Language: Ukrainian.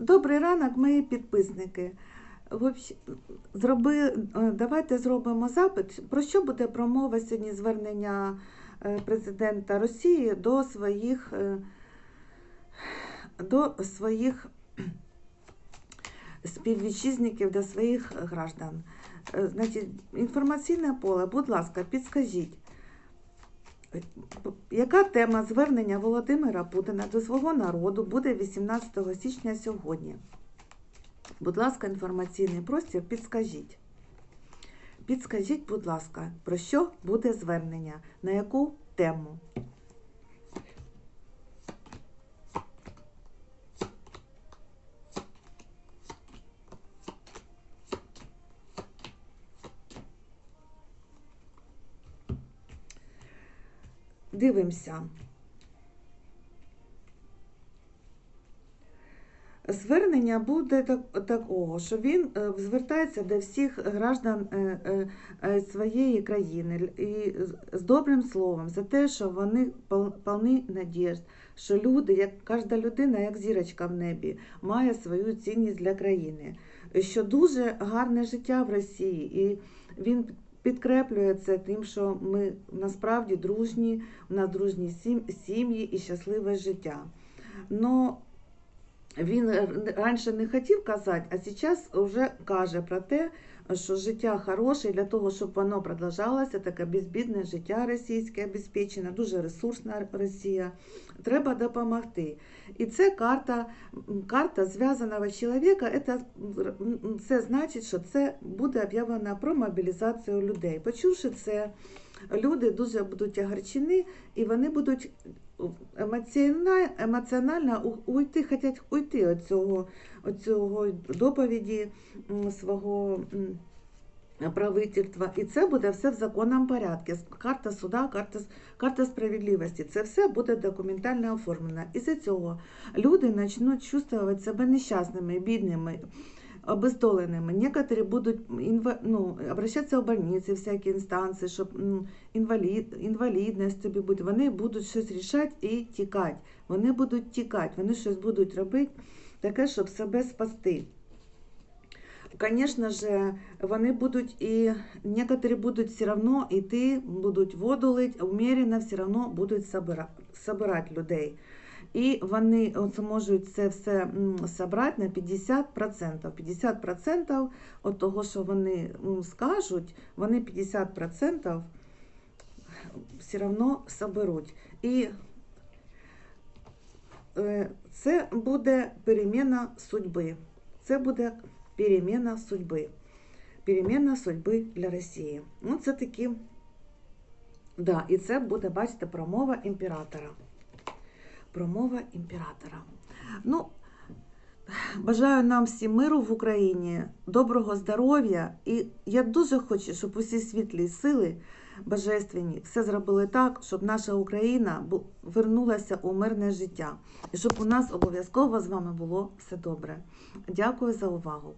Добрий ранок, мої підписники. Зроби, е, давайте зробимо запит. Про що буде промова сьогодні звернення е, президента Росії до своїх, е, до своїх співвітчизників, до своїх граждан? Значить, інформаційне поле, будь ласка, підскажіть. Яка тема звернення Володимира Путіна до свого народу буде 18 січня сьогодні? Будь ласка, інформаційний простір, підскажіть. Підскажіть, будь ласка, про що буде звернення? На яку тему? Дивимося. Звернення буде так, такого, що він е, звертається до всіх граждан е, е, своєї країни і з- добрим словом за те, що вони повні надіжд, що люди, як кожна людина, як зірочка в небі, має свою цінність для країни, що дуже гарне життя в Росії, і він підкреплює це тим, що ми насправді дружні, у нас дружні сім- сім'ї і щасливе життя. Но він раніше не хотів казати, а зараз вже каже про те, що життя хороше, для того, щоб воно продовжалося, таке безбідне життя російське обезпечене, дуже ресурсна Росія. Треба допомогти. І це карта, карта зв'язаного чоловіка. Це, це значить, що це буде об'явлено про мобілізацію людей. Почувши це, люди дуже будуть огорчені, і вони будуть емоціонально, емоціонально уйти, хочуть уйти від цього, від цього доповіді свого правительства. І це буде все в законному порядку. Карта суда, карта, карта справедливості. Це все буде документально оформлено. І за цього люди почнуть чувствувати себе нещасними, бідними. Обездоленными. Некоторые будут инва, ну, обращатися в больниці, всякі інстанції, щоб інвалід, інвалідність тобі буде. Вони будуть щось рішати і тікати. Вони будуть тікати, вони щось будуть робити таке, щоб себе спасти. Звісно ж, вони будуть і некоторі будуть все одно йти, воду лить, умеренно все одно будуть собирати людей. І вони от зможуть це все м, собрати на 50%. 50% від того, що вони скажуть, вони 50% все одно соберуть. І е, це буде переміна судьби. Це буде переміна судьби. Переміна судьби для Росії. Ну, це такі. Да, і це буде, бачите, промова імператора. Промова імператора. Ну, бажаю нам всім миру в Україні, доброго здоров'я. І я дуже хочу, щоб усі світлі сили божественні все зробили так, щоб наша Україна вернулася у мирне життя. І щоб у нас обов'язково з вами було все добре. Дякую за увагу.